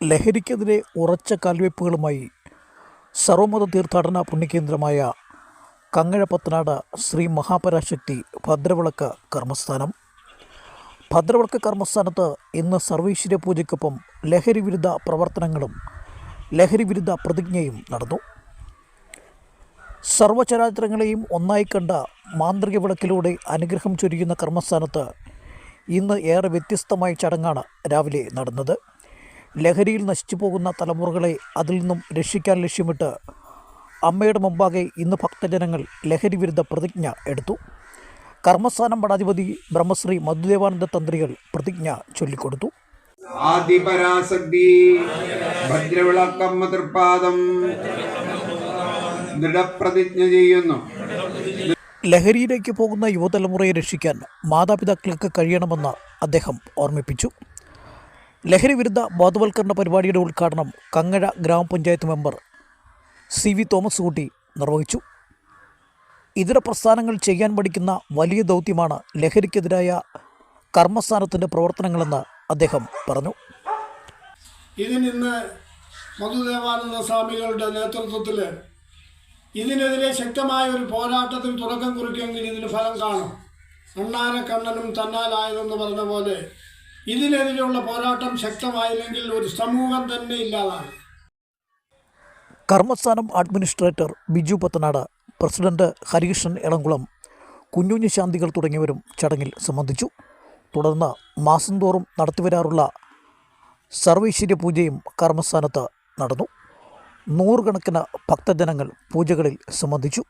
ലഹരിക്കെതിരെ ഉറച്ച കാൽവയ്പ്പുകളുമായി സർവമത തീർത്ഥാടന പുണ്യകേന്ദ്രമായ കങ്ങഴപ്പത്തനാട് ശ്രീ മഹാപരാശക്തി ഭദ്രവിളക്ക് കർമ്മസ്ഥാനം. ഭദ്രവിളക്ക് കർമ്മസ്ഥാനത്ത് ഇന്ന് സർവീശ്വര പൂജയ്ക്കൊപ്പം ലഹരിവിരുദ്ധ പ്രവർത്തനങ്ങളും ലഹരിവിരുദ്ധ പ്രതിജ്ഞയും നടന്നു. സർവചരാചരങ്ങളെയും ഒന്നായി കണ്ട മാന്ത്രിക വിളക്കിലൂടെ അനുഗ്രഹം ചൊരിയുന്ന കർമ്മസ്ഥാനത്ത് ഇന്ന് ഏറെ വ്യത്യസ്തമായ ചടങ്ങാണ് രാവിലെ നടന്നത്. ലഹരിയിൽ നശിച്ചു പോകുന്ന തലമുറകളെ അതിൽ നിന്നും രക്ഷിക്കാൻ ലക്ഷ്യമിട്ട് അമ്മയുടെ മുമ്പാകെ ഇന്ന് ഭക്തജനങ്ങൾ ലഹരി വിരുദ്ധ പ്രതിജ്ഞ എടുത്തു. കർമ്മസ്ഥാനം പടാധിപതി ബ്രഹ്മശ്രീ മധുദേവാനന്ദ തന്ത്രികൾ പ്രതിജ്ഞ ചൊല്ലിക്കൊടുത്തു. ആദിപരാസക്തി ഭദ്രവിളക്കമ്മ തൃപ്പാദം ദൃഢപ്രതിജ്ഞ ചെയ്യുന്നു. ലഹരിയിലേക്ക് പോകുന്ന യുവതലമുറയെ രക്ഷിക്കാൻ മാതാപിതാക്കൾക്ക് കഴിയണമെന്ന് അദ്ദേഹം ഓർമ്മിപ്പിച്ചു. ലഹരി വിരുദ്ധ ബോധവൽക്കരണ പരിപാടിയുടെ ഉദ്ഘാടനം കങ്ങഴ ഗ്രാമപഞ്ചായത്ത് മെമ്പർ സി വി തോമസ് കുട്ടി നിർവഹിച്ചു. ഇതര പ്രസ്ഥാനങ്ങൾ ചെയ്യാൻ പഠിക്കുന്ന വലിയ ദൗത്യമാണ് ലഹരിക്കെതിരായ കർമ്മസ്ഥാനത്തിന്റെ പ്രവർത്തനങ്ങളെന്ന് അദ്ദേഹം പറഞ്ഞു. ഇതിനിന്ന് മധുദേവാനന്ദ സ്വാമികളുടെ നേതൃത്വത്തിൽ ഇതിനെതിരെ ശക്തമായ ഒരു പോരാട്ടത്തിൽ തുടക്കം കുറിക്കുമെങ്കിൽ ഇതിന് ഫലം കാണും. അണ്ണാരക്കണ്ണനും തന്നാലായതെന്ന് പറഞ്ഞ പോലെ ഇതിനെതിരെയുള്ള പോരാട്ടം ശക്തമായില്ലെങ്കിൽ ഒരു സമൂഹം തന്നെ ഇല്ലാതാണ് കർമ്മസ്ഥാനം അഡ്മിനിസ്ട്രേറ്റർ ബിജു പത്തനാട് പ്രസിഡന്റ് ഹരികൃഷ്ണൻ എളംകുളം കുഞ്ഞുഞ്ഞു ശാന്തികൾ തുടങ്ങിയവരും ചടങ്ങിൽ സംബന്ധിച്ചു. തുടർന്ന് മാസം തോറും നടത്തിവരാറുള്ള സർവൈശ്വര്യ പൂജയും കർമ്മസ്ഥാനത്ത് നടന്നു. നൂറുകണക്കിന് ഭക്തജനങ്ങൾ പൂജകളിൽ സംബന്ധിച്ചു.